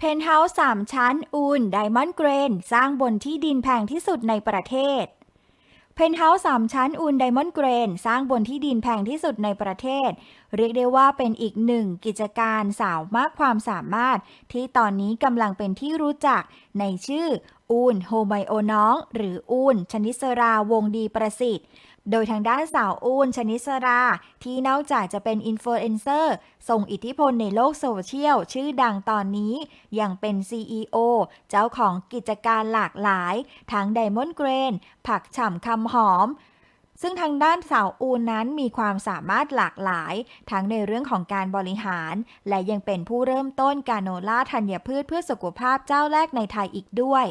เพนท์เฮาส์3ชั้นอูนไดมอนด์เกรนสร้างบนที่ดินแพงที่สุดในประเทศ เพนท์เฮาส์3ชั้นอูนไดมอนด์เกรนสร้างบนที่ดินแพงที่สุดในประเทศ เรียกได้ว่าเป็นอีกหนึ่งกิจการสาวมากความสามารถ ที่ตอนนี้กำลังเป็นที่รู้จักในชื่อ อูนโฮไมโอน้อง หรืออูนชนิสราวงดีประสิทธิ์ โดยทางด้านสาวอูนชนิสราที่นอกจากจะเป็นอินฟลูเอนเซอร์ส่งอิทธิพลในโลกโซเชียล ชื่อดังตอนนี้ ยังเป็น CEO เจ้าของกิจการหลากหลาย ทั้งไดมอนด์เกรน ผักฉ่ำคำหอม ซึ่งทางด้านสาวอูนนั้นมีความสามารถหลากหลาย ทั้งในเรื่องของการบริหาร และยังเป็นผู้เริ่มต้นกาโนล่าธัญพืชเพื่อสุขภาพเจ้าแรกในไทยอีกด้วย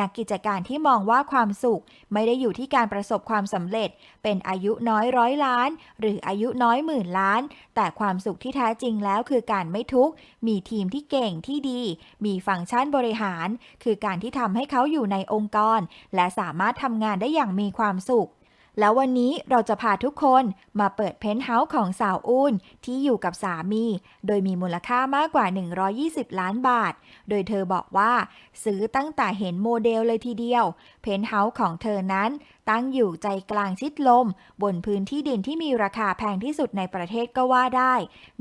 นักกิจการที่มองว่าความสุขไม่ได้อยู่ที่การประสบความสำเร็จ เป็นอายุน้อยร้อยล้าน หรืออายุน้อยหมื่นล้าน แต่ความสุขที่แท้จริงแล้วคือการไม่ทุกข์มีทีมที่เก่งที่ดี มีฟังก์ชันบริหาร คือการที่ทำให้เขาอยู่ในองค์กร และสามารถทำงานได้อย่างมีความสุข แล้ววันนี้เราจะพาทุกคนมาเปิดเพนท์เฮาส์ของสาวอุ้นที่อยู่กับสามี โดยมีมูลค่ามากกว่า 120 ล้านบาท โดยเธอบอกว่า ซื้อตั้งแต่เห็นโมเดลเลยทีเดียว เพนท์เฮาส์ของเธอนั้น ตั้งอยู่ใจกลางชิดลม บนพื้นที่ดินที่มีราคาแพงที่สุดในประเทศก็ว่าได้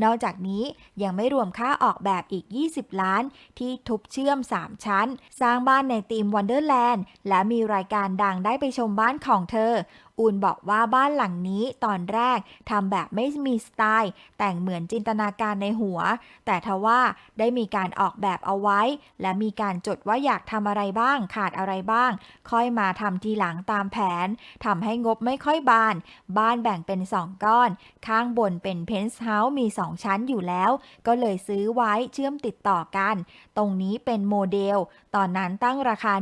นอกจากนี้ยังไม่รวมค่าออกแบบอีก 20 ล้าน ที่ทุบเชื่อม 3 ชั้น สร้างบ้านในธีมวันเดอร์แลนด์และมีรายการดังได้ไปชมบ้านของเธออูนบอกว่าบ้านหลังนี้ตอนแรกทำแบบไม่มีสไตล์ แต่งเหมือนจินตนาการในหัว แต่ทว่าได้มีการออกแบบเอาไว้ และมีการจดว่าอยากทำอะไรบ้างขาดอะไรบ้าง ค่อยมาทำทีหลังตามแผนทำให้งบไม่ค่อยบาน บ้านแบ่งเป็น2ก้อน ข้างบนเป็นเพนท์เฮาส์มี2ชั้นอยู่แล้ว ก็เลยซื้อไว้เชื่อมติดต่อกัน ตรงนี้เป็นโมเดล ตอนนั้นตั้งราคา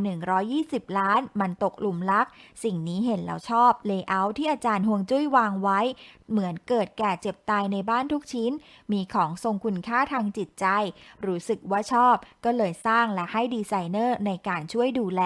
120 ล้าน มันตกหลุมรัก สิ่งนี้เห็นแล้วชอบเลเยอร์ที่อาจารย์ห่วงจุ้ยวางไว้ เหมือนเกิดแก่เจ็บตายในบ้านทุกชิ้น มีของทรงคุณค่าทางจิตใจ รู้สึกว่าชอบ ก็เลยสร้างและให้ดีไซเนอร์ในการช่วยดูแล